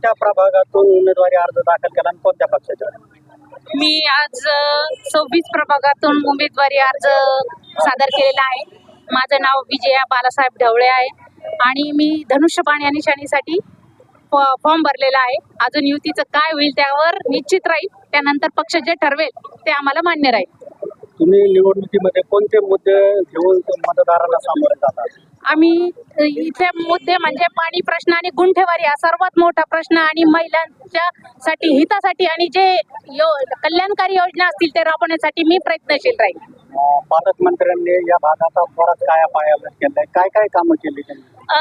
कोणत्या प्रभागातून उमेदवारी अर्ज दाखल केला आणि कोणत्या पक्षाच्या मी आज सव्वीस प्रभागातून उमेदवारी अर्ज सादर केलेला आहे. माझं नाव विजया बालासाहेब ढवळे आहे आणि मी धनुष्यबाण या निशाणीसाठी फ- फॉर्म भरलेला आहे. अजून युतीचं काय होईल त्यावर निश्चित राहील त्यानंतर पक्ष जे ठरवेल ते आम्हाला मान्य राहील. तुम्ही निवडणुकीमध्ये कोणते मुद्दे घेऊन मतदाराला सामोरे जातात. आम्ही इथे मुद्दे म्हणजे पाणी प्रश्न आणि गुंठेवारी हा सर्वात मोठा प्रश्न आणि महिलांच्या साठी हितासाठी आणि जे यो कल्याणकारी योजना असतील ते राबवण्यासाठी मी प्रयत्नशील राहील पालकमंत्र्यांनी या भागाचा बराच काया पायाभूत केलाय? काय काय कामं केली त्यांनी? अ,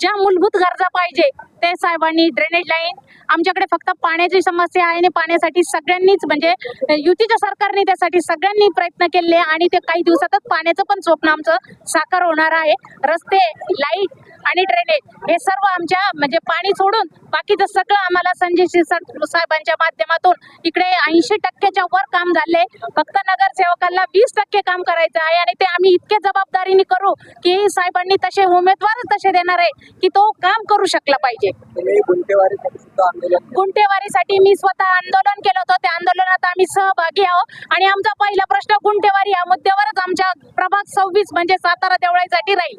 ज्या मूलभूत गरजा पाहिजे ते साहेबांनी ड्रेनेज लाईन आमच्याकडे फक्त पाण्याची समस्या आहे आणि पाण्यासाठी सगळ्यांनीच म्हणजे युतीच्या सरकारने त्यासाठी सगळ्यांनी प्रयत्न केले आणि ते काही दिवसातच पाण्याचं पण स्वप्न आमचं साकार होणार आहे. रस्ते लाइट आणि ड्रेनेज हे सर्व आमच्या म्हणजे पाणी सोडून बाकीचं सगळं आम्हाला संजय शिरसाट साहेबांच्या माध्यमातून इकडे ऐंशी टक्क्याच्या वर काम झाले फक्त नगरसेवकांना वीस टक्के काम करायचं आहे आणि ते आम्ही इतके जबाबदारीने करू की साहेबांनी तसे उमेदवारच तसे देणार आहे की तो काम करू शकला पाहिजे. गुंठेवारीसाठी मी स्वतः आंदोलन केलं होतं. त्या आंदोलनात आम्ही सहभागी आहोत. आणि आमचा पहिला प्रश्न गुंठेवारी या मुद्द्यावरच आमच्या प्रभाग सव्वीस म्हणजे सातारा देवळाईसाठी राहील.